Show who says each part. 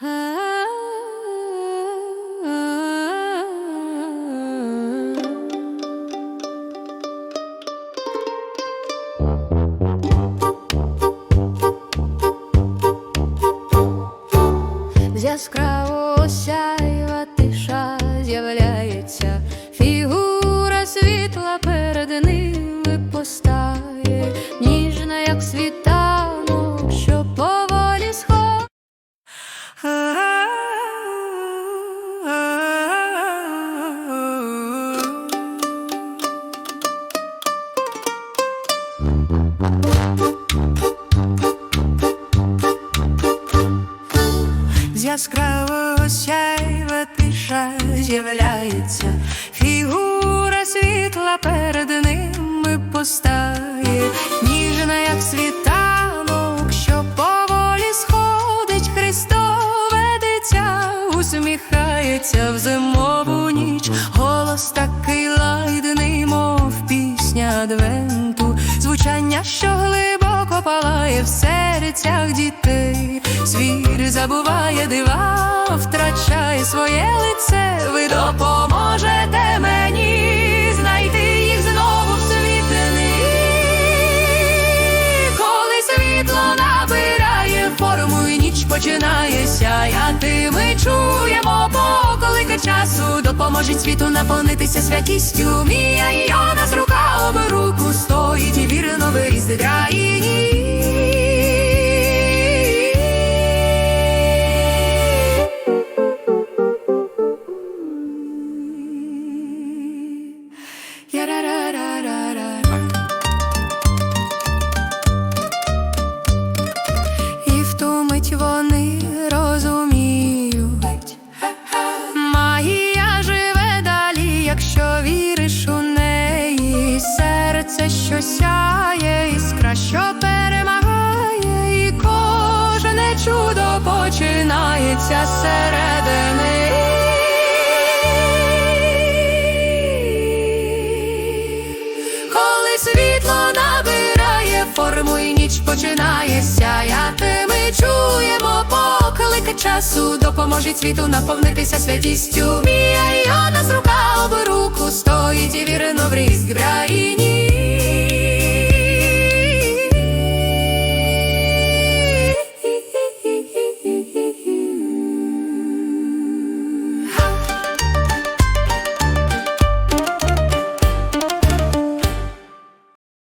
Speaker 1: З яскраво сяйва тиша з'являється,
Speaker 2: яскравого сяйва тиша з'являється, фігура світла перед ними постає, ніжна, як світанок, що поволі сходить, Христове дитя усміхається в зимову ніч, голос такий лагідний, мов пісня адвенту, звучання, що глибоко палає в серцях дітей. Звір забуває дива, втрачає своє лице. Ви допоможете мені знайти їх знову в світлини. Коли світло набирає форму і ніч починає сяяти, ми чуємо поклики часу. Допоможіть світу наповнитися святістю. Мія і Йона з І в ту мить вони розуміють, магія живе далі, якщо віриш у неї, серце, що сяє, іскра, що перемагає, і кожне чудо починається набирає і ніч починає сяяти, ми чуємо поклик часу, допоможіть світу наповнитися святістю. Мія Йона з рука об руку стоїть і вірено в різь країні.